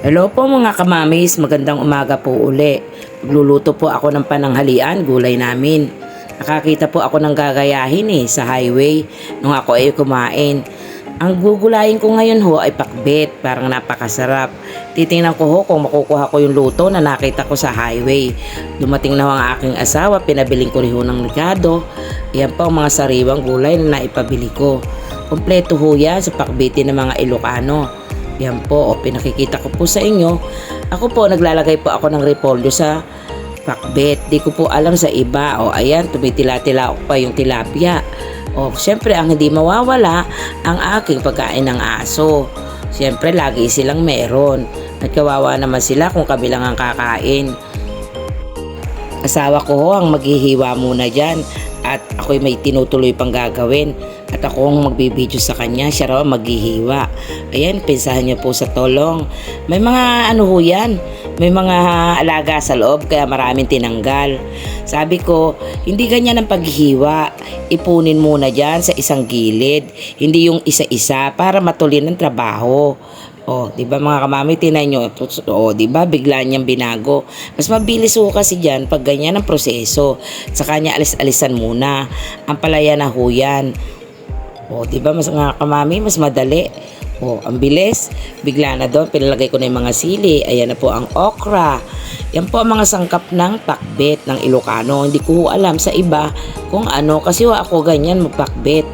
Hello po mga kamamis, magandang umaga po uli. Magluluto po ako ng pananghalian, gulay namin. Nakakita po ako ng gagayahin eh, sa highway nung ako ay kumain. Ang gugulayin ko ngayon ho ay pakbet, parang napakasarap. Titingnan ko ho kung makukuha ko yung luto na nakita ko sa highway. Dumating na ho ang aking asawa, pinabiling ko rin ho ng ligado. Yan po ang mga sariwang gulay na naipabili ko. Kompleto ho yan sa pakbeti ng mga Ilocano. Yan po, o pinakikita ko po sa inyo. Ako po, naglalagay po ako ng repolyo sa pakbet. Di ko po alam sa iba. O ayan, tumitila-tila pa yung tilapia. O, syempre, ang hindi mawawala, ang aking pagkain ng aso. Syempre, lagi silang meron. At kawawa naman sila kung kami lang ang kakain. Asawa ko ho ang maghihiwa muna dyan at ako'y may tinutuloy pang gagawin at ako ang magbibideo sa kanya, siya raw ang maghihiwa. Ayan, pinsahan niyo po sa tolong. May mga ano ho yan, may mga alaga sa loob kaya maraming tinanggal. Sabi ko, hindi ganyan ang paghihiwa. Ipunin muna dyan sa isang gilid, hindi yung isa-isa para matuloy ng trabaho. Oh, 'di ba mga kamami tinay nyo? Oh, 'di ba bigla niyang binago. Mas mabilis ho kasi diyan pag ganyan ang proseso. Sa kanya alis-alisan muna. Ang palaya na ho yan. Oh, 'di ba mas mga kamami mas madali. Oh, ang bilis. Bigla na doon pinalagay ko na yung mga sili. Ayan na po ang okra. Yan po ang mga sangkap ng pakbet ng Ilocano. Hindi ko alam sa iba kung ano kasi ho ako ganyan magpakbet.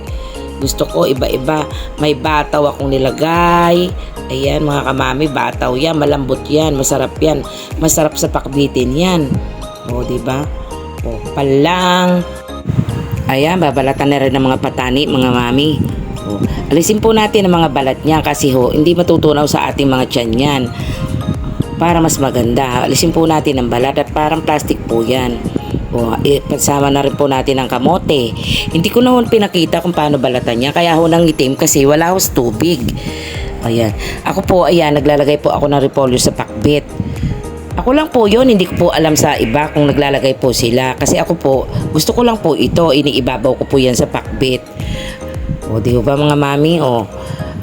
Gusto ko iba-iba. May bataw akong nilagay. Ayan mga kamami, bataw yan. Malambot yan. Masarap yan. Masarap sa pakbitin yan. O, di ba? O, palang. Ayan, babalatan na rin ng mga patani, mga mami. O, alisin po natin ang mga balat niya kasi ho, hindi matutunaw sa ating mga tiyan yan. Para mas maganda. Alisin po natin ang balat at parang plastic po yan. O, eh, pagsama na rin po natin ang kamote. Hindi ko na ho pinakita kung paano balatan niya. Kaya ho nang itim kasi wala ho tubig. Ayan. Ako po, ayan, naglalagay po ako ng repolyo sa pakbit. Ako lang po yon hindi ko po alam sa iba kung naglalagay po sila. Kasi ako po, gusto ko lang po ito, iniibabaw ko po yan sa pakbit. O, di ba mga mami, o.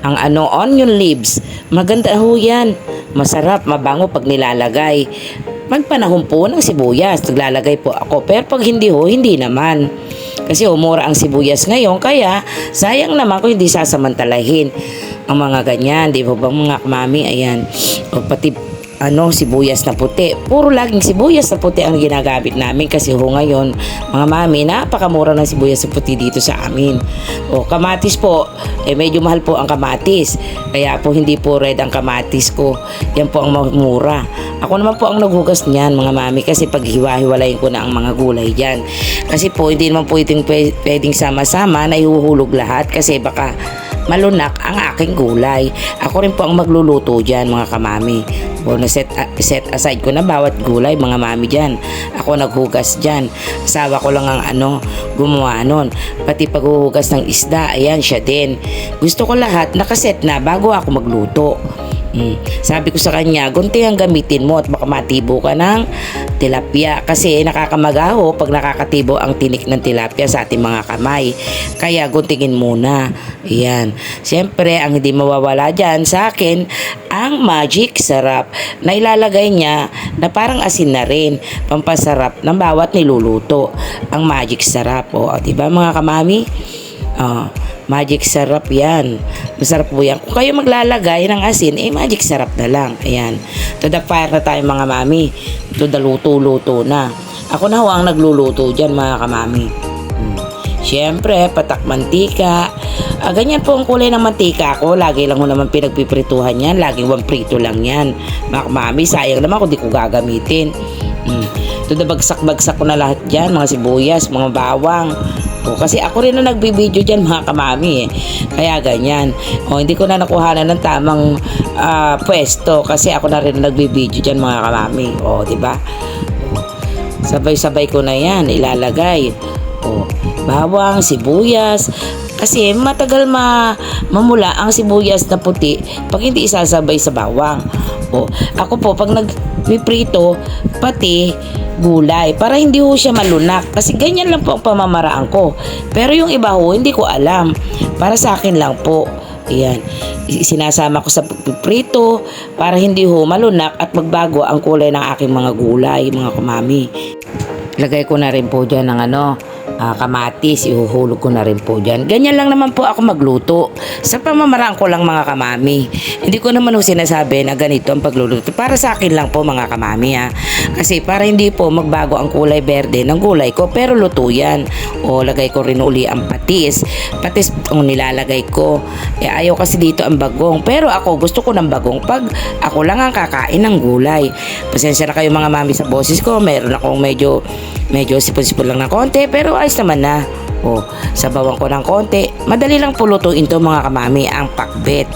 Ang ano, onion leaves, maganda ho yan. Masarap, mabango pag nilalagay. Magpanahon po ng sibuyas, naglalagay po ako. Pero pag hindi ho, hindi naman. Kasi umura ang sibuyas ngayon, kaya sayang naman kung hindi sasamantalahin ang mga ganyan, di ba ba mga mami, ayan. O pati ano, sibuyas na puti. Puro laging sibuyas na puti ang ginagamit namin kasi ho ngayon, mga mami, napakamura ng sibuyas na puti dito sa amin. O kamatis po, eh medyo mahal po ang kamatis. Kaya po hindi po red ang kamatis ko. Yan po ang mura. Ako naman po ang naghugas niyan, mga mami, kasi pag hiwa-hiwalayin ko na ang mga gulay diyan. Kasi po, hindi naman po pwe- pwedeng sama-sama na ihuhulog lahat kasi baka malunak ang aking gulay. Ako rin po ang magluluto dyan mga kamami. O na-set set aside ko na bawat gulay mga mami dyan. Ako naghugas dyan. Asawa ko lang ang ano, gumawa nun. Pati paghuhugas ng isda, ayan siya din. Gusto ko lahat nakaset na bago ako magluto. Mm. Sabi ko sa kanya, gunti ang gamitin mo at baka matibo ka ng tilapia kasi nakakamagaho pag nakakatibo ang tinik ng tilapia sa ating mga kamay. Kaya guntingin muna. Ayan. Siyempre, ang hindi mawawala dyan sa akin, ang magic sarap na ilalagay niya na parang asin na rin pampasarap ng bawat niluluto. Ang magic sarap. O, di ba mga kamami? Oh, magic sarap yan. Masarap po yan. Kung kayo maglalagay ng asin, eh magic sarap na lang. Ayan. To the fire na tayo mga mami. To the luto-luto na. Ako na ho ang nagluluto dyan mga kamami. Hmm. Siyempre, patak mantika. Ah, ganyan po ang kulay ng mantika ko. Lagi lang ko naman pinagpiprituhan yan. Laging one prito lang yan. Mga kamami, sayang naman kung di ko gagamitin. Hmm. To the bagsak-bagsak ko na lahat dyan. Mga sibuyas, mga bawang. O, kasi ako rin na nagbibideo dyan mga kamami eh. Kaya ganyan. O, hindi ko na nakuhanan ng tamang ah, pwesto kasi ako na rin na nagbibideo dyan mga kamami. O, di ba? Sabay-sabay ko na yan ilalagay. O, bawang, sibuyas. Kasi matagal ma mamula ang sibuyas na puti pag hindi isasabay sa bawang. O, ako po pag nagpiprito pati gulay para hindi ho siya malunak kasi ganyan lang po ang pamamaraan ko. Pero yung iba ho hindi ko alam. Para sa akin lang po. Ayan. Sinasama ko sa prito para hindi ho malunak at magbago ang kulay ng aking mga gulay, mga kamami. Lagay ko na rin po dyan ng ano, ah, kamatis, ihuhulog ko na rin po dyan. Ganyan lang naman po ako magluto. Sa pamamaraan ko lang mga kamami. Hindi ko naman ho sinasabi na ganito ang pagluluto. Para sa akin lang po mga kamami ha. Kasi para hindi po magbago ang kulay berde ng gulay ko. Pero luto yan. O lagay ko rin uli ang patis. Patis ang nilalagay ko. Eh, ayaw kasi dito ang bagong. Pero ako gusto ko ng bagong pag ako lang ang kakain ng gulay. Pasensya na kayo mga mami sa boses ko. Meron akong medyo medyo sipon-sipon lang ng konti pero ayos naman na. O, sabawan ko ng konti. Madali lang pulutuin to mga kamami ang pakbet.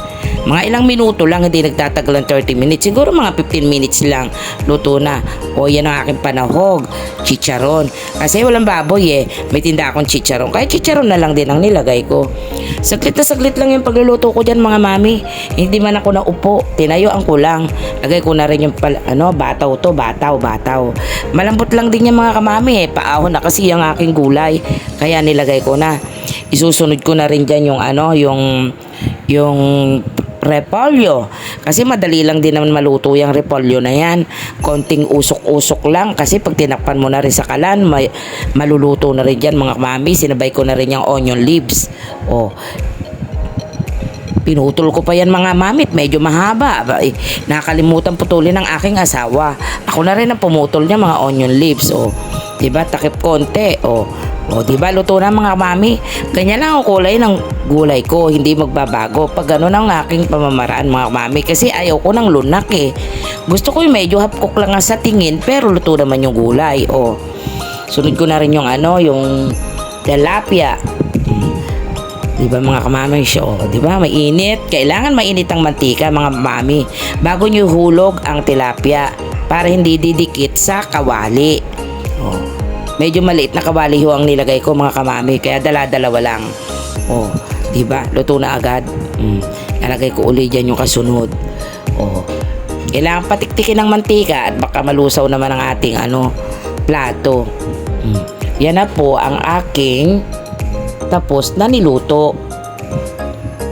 Mga ilang minuto lang, hindi nagtatagal ng 30 minutes. Siguro mga 15 minutes lang, luto na. O, yan ang aking panahog. Chicharon. Kasi walang baboy eh. May tinda akong chicharon. Kaya chicharon na lang din ang nilagay ko. Saglit na saglit lang yung pagluluto ko dyan mga mami. Hindi man ako naupo. Tinayo ang kulang. Lagay ko na rin yung pal- ano, bataw to, bataw, bataw. Malambot lang din yung mga kamami eh. Paahon na kasi yung aking gulay. Kaya nilagay ko na. Isusunod ko na rin dyan yung ano, yung yung repolyo. Kasi madali lang din naman maluto yung repolyo na yan. Konting usok-usok lang kasi pag tinakpan mo na rin sa kalan, may, maluluto na rin dyan mga mami. Sinabay ko na rin yung onion leaves. O, Pinutol ko pa yan mga mamit, medyo mahaba. Aba, eh, nakakalimutan putulin ng aking asawa. Ako na rin ang pumutol niya mga onion leaves. O, diba, takip konti. O, o diba, luto na mga mami. Ganyan lang ang kulay ng gulay ko, hindi magbabago. Pag gano'n ang aking pamamaraan mga mami. Kasi ayaw ko ng lunak eh. Gusto ko yung medyo hapkok lang sa tingin, pero luto naman yung gulay. O, sunod ko na rin yung ano, yung tilapia. Di ba mga kamami show? Di ba? Mainit. Kailangan mainit ang mantika mga mami. Bago nyo hulog ang tilapia para hindi didikit sa kawali. Medyo maliit na kawali ho ang nilagay ko mga kamami. Kaya dala-dalawa lang. Oh. Di ba? Luto na agad. Mm. Nalagay ko uli dyan yung kasunod. Oh. Kailangan patiktikin ng mantika at baka malusaw naman ang ating ano, plato. Mm. Yan na po ang aking tapos na niluto.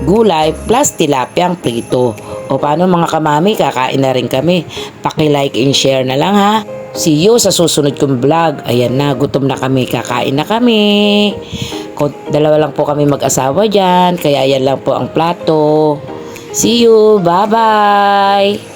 Gulay plus tilapyang prito. O paano mga kamami, kakain na rin kami. Paki-like and share na lang ha. See you sa susunod kong vlog. Ayan na, gutom na kami, kakain na kami. Dalawa lang po kami mag-asawa dyan, kaya yan lang po ang plato. See you, bye-bye!